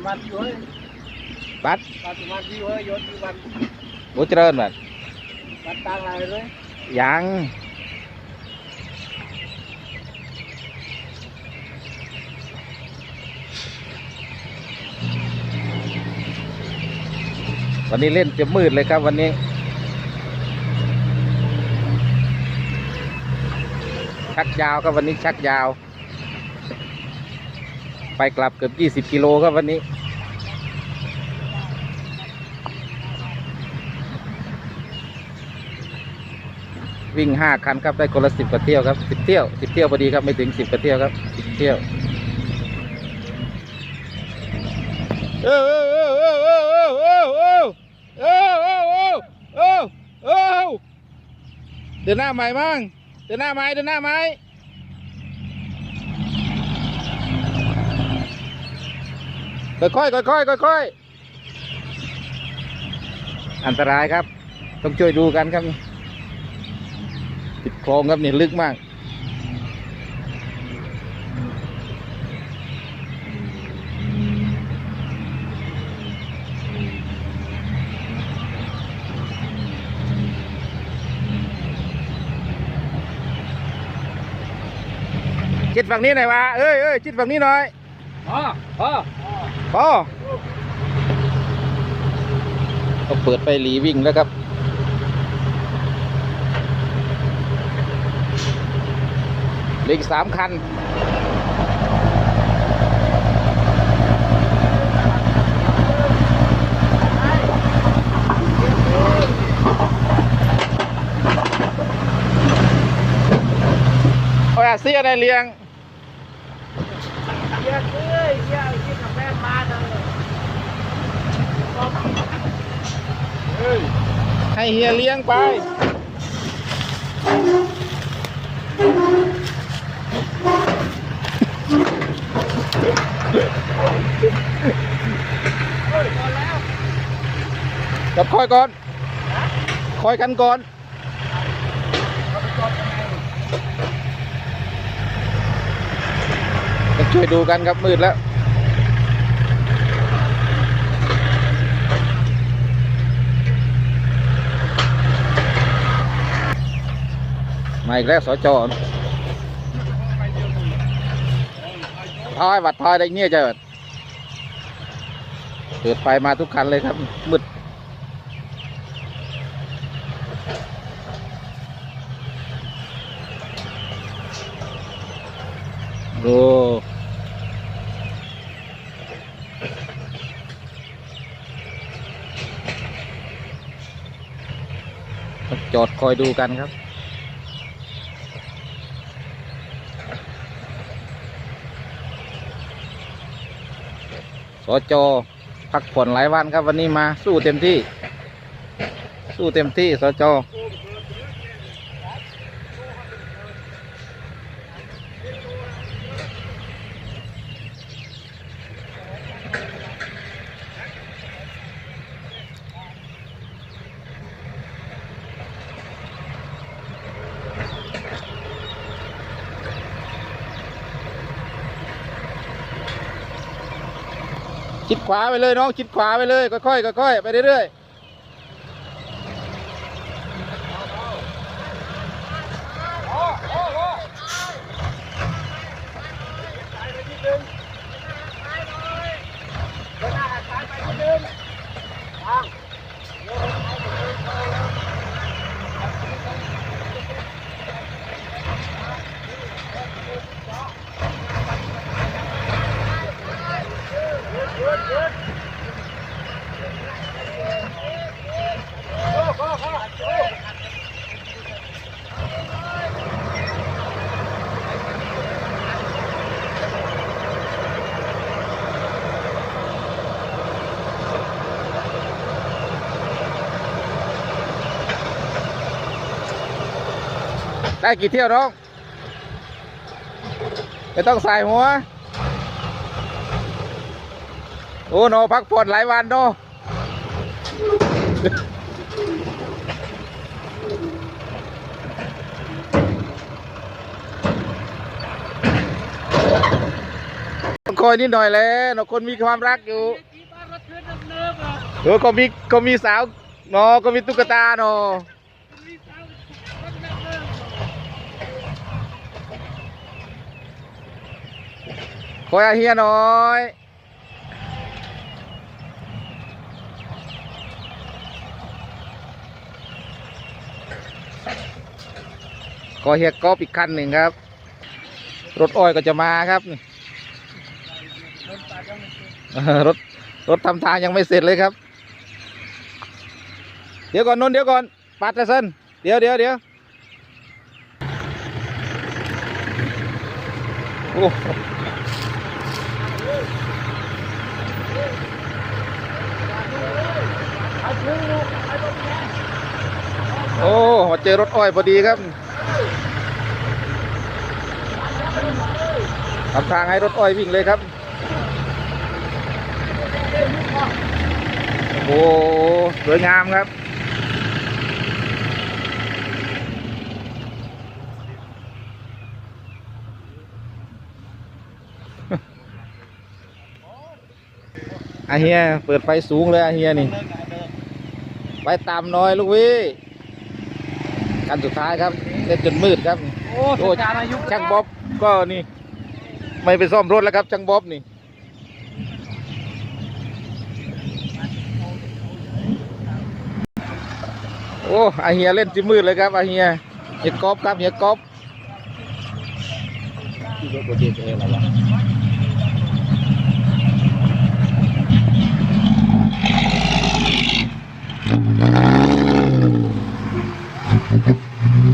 ประมาณกี่เฮ้ยบัดประมาณกี่เฮ้ยยศกี่วันบุเจริญบัดบัดตังอะไรเลยยังวันนี้เล่นจะมืดเลยครับวันนี้ ชักยาวครับวันนี้ชักยาว ไปกลับเกือบ 20 กิโลครับวันนี้ วิ่งห้าคันครับได้คนละสิบกว่าเที่ยวครับสิบเที่ยวสิบเที่ยวพอดีครับไม่ถึงสิบกว่าเที่ยวครับสิบเที่ยวเออเออเออเออเออเออเออเออเออเออเออเออเดินหน้าใหม่มั่งเดินหน้าไม้เดินหน้าไม้ ค่อยๆค่อยๆค่อยๆอันตรายครับ ต้องช่วยดูกันครับติดคลองครับเนี่ยลึกมากจิตฝั่งนี้หน่อยวะเอ้ ยเอ้ยจิตฝั่งนี้หน่อยพ่อพ่อพอต้องเปิดไฟหลีวิ่งแล้วครับ เหลืออีกสามคันโอ้ยเสียได้เลี้ยง เยี่ยเอ้ยเยี่ยกินกาแฟมาเลยเฮ้ย ให้เฮียเลี้ยงไปเฮ้ยพอแล้วกับคอยก่อน คอยกันก่อนจะช่วยดูกันครับมืดแล้ว มาอีกแล้วสจทอยวัดทอยได้เงี้ยจิดเปิดไฟมาทุกคันเลยครับ มืดดูจอดคอยดูกันครับ สจพักผ่อนหลายวันครับวันนี้มาสู้เต็มที่ สู้เต็มที่สจ ชิดขวาไปเลยน้องชิดขวาไปเลยค่อยๆค่อยๆไปเรื่อยๆ ได้กี่เที่ยวน้องไม่ต้องใส่หัว โอ้โนพักผ่อนหลายวันโนอยนิดหน่อยแหล้วเนาะคนมีความรักอยู่เอนเนิบๆอะเออก็มีก็มีสาวเนาะก็มีตุ๊กตาเนาะ คอยเฮียน่อยขอเฮียกอบอีกคันหนึ่งครับ รถอ้อยก็จะมาครับนี่รถรถทำทางยังไม่เสร็จเลยครับ เดี๋ยวก่อนนนเดี๋ยวก่อนปัดนะเซนเดี๋ยวเดี๋ยวเดี๋ยว อ้โอ้มาเจอรถอ้อยพอดีครับทำทางให้รถอ้อยวิ่งเลยครับ โอ้สวยงามครับ อาเฮียเปิดไฟสูงเลยอาเฮียนี่ไฟต่ำหน้อยลูกวิกันสุดท้ายครับเล่นจนมืดครับ โอ้โอ้สัญญาณอายุช่างบ๊อบก็นี่ ไม่ไปซ่อมรถแล้วครับช่างบ๊อบนี่โอ้อาเฮียเล่นจิมืดเลยครับอาเฮียเฮียกอบครับเฮียกอบ ชิ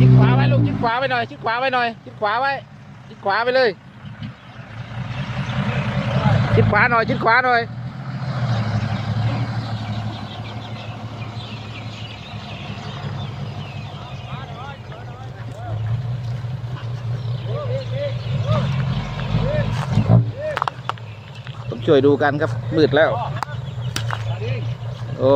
ดขวาไว้ลูกชิดขวาไว้หน่อยชิดขวาไว้หน่อยชิดขวาไว้ชิดขวาไปเลยชิดขวาหน่อยชิดขวาหน่อยต้องช่วยดูกันครับมืดแล้ว โอ้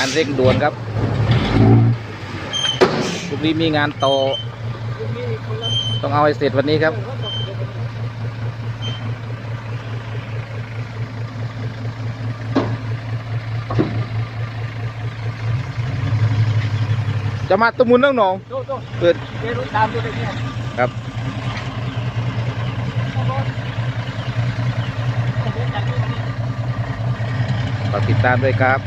งานเร่งด่วนครับพรุ่งนี้มีงานต่อต้องเอาให้เสร็จวันนี้ครับ จะมาตะมุนน้องหนองเปิดเดี๋ยวตามตัวไปเนี่ครับฝากติดตามด้วยครับ